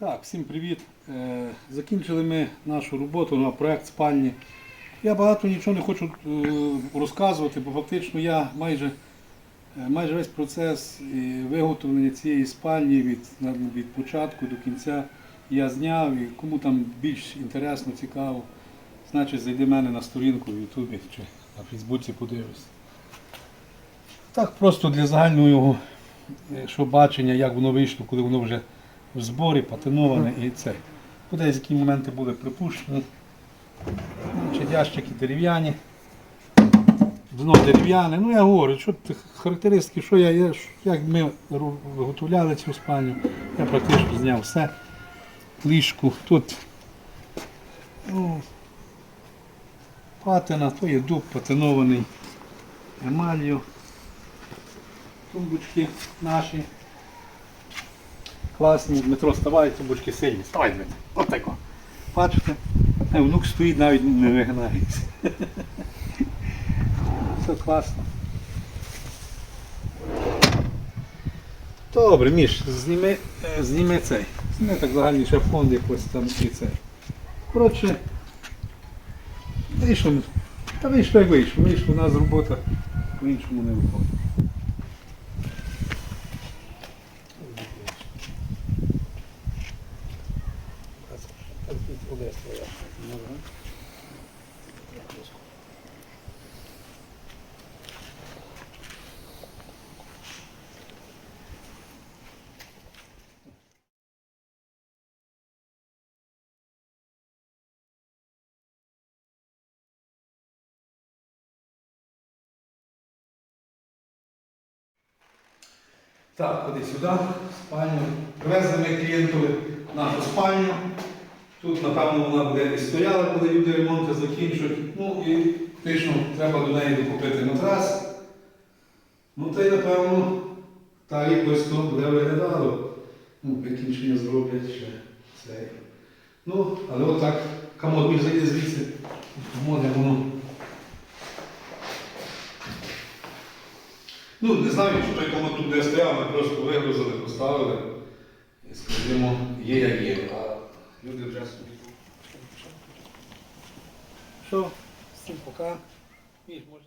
Так, всім привіт. Е, Закінчили ми нашу роботу на проект спальні. Я багато нічого не хочу е, розказувати, бо фактично я майже, е, майже весь процес виготовлення цієї спальні від, від початку до кінця я зняв. І кому там більш інтересно, цікаво, значить зайди мене на сторінку в Ютубі чи на Фейсбуці подивишся. Так просто для загального е, що бачення, як воно вийшло, коли воно вже в зборі, патиноване і це. Куди які моменти були припущені. Значить, ящики дерев'яні. Дно дерев'яне. Ну я говорю, що характеристики, що я, я як ми виготовляли цю спальню, я практично зняв все. Ліжку. Тут ну, патина, то є дуб патинований емалью. Тумбочки наші. Класні. Дмитро, вставай, тумбочки сильні. Вставай, Дмитро. Отако. Бачите? А внук стоїть, навіть не вигинається. Все класно. Добре, Міш, зніми, е, зніми цей. Зніми так загальний шафон якось там і цей. Коротше, вийшло. Та вийшло як вийшло. Вийшло, у нас робота по-іншому не виходить. Так, ходи сюди, спальню. Привезли ми клієнтові нашу спальню. Тут, напевно, вона буде і стояла, коли люди ремонти закінчують. Ну і фактично треба до неї докупити матрас. Ну та й напевно так якось то буде виглядало. Ну, закінчення зроблять ще цей. Ну, але отак, комод міг зайти звідси. Воно. Ну, не знаю, що той комод тут де стояв, ми просто вигрузили, поставили. І скажімо, є як є. А люди вже собі. Що, всім пока. Міш, може.